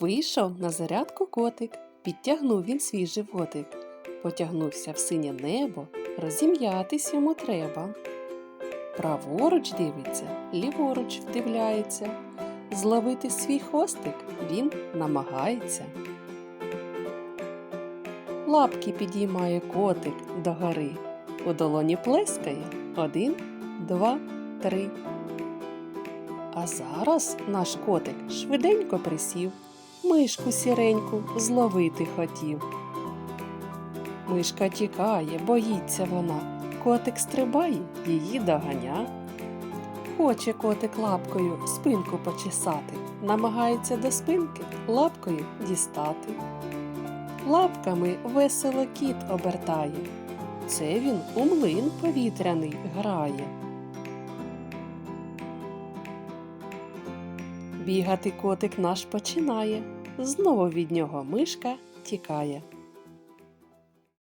Вийшов на зарядку котик, підтягнув він свій животик, потягнувся в синє небо, розім'ятись йому треба. Праворуч дивиться, ліворуч вдивляється, зловити свій хвостик він намагається. Лапки підіймає котик догори, у долоні плескає. Один, два, три. А зараз наш котик швиденько присів, мишку сіреньку зловити хотів. Мишка тікає, боїться вона, котик стрибає, її доганя. Хоче котик лапкою спинку почесати, намагається до спинки лапкою дістати. Лапками весело кіт обертає. Це він у млин повітряний грає. Бігати котик наш починає, знову від нього мишка тікає.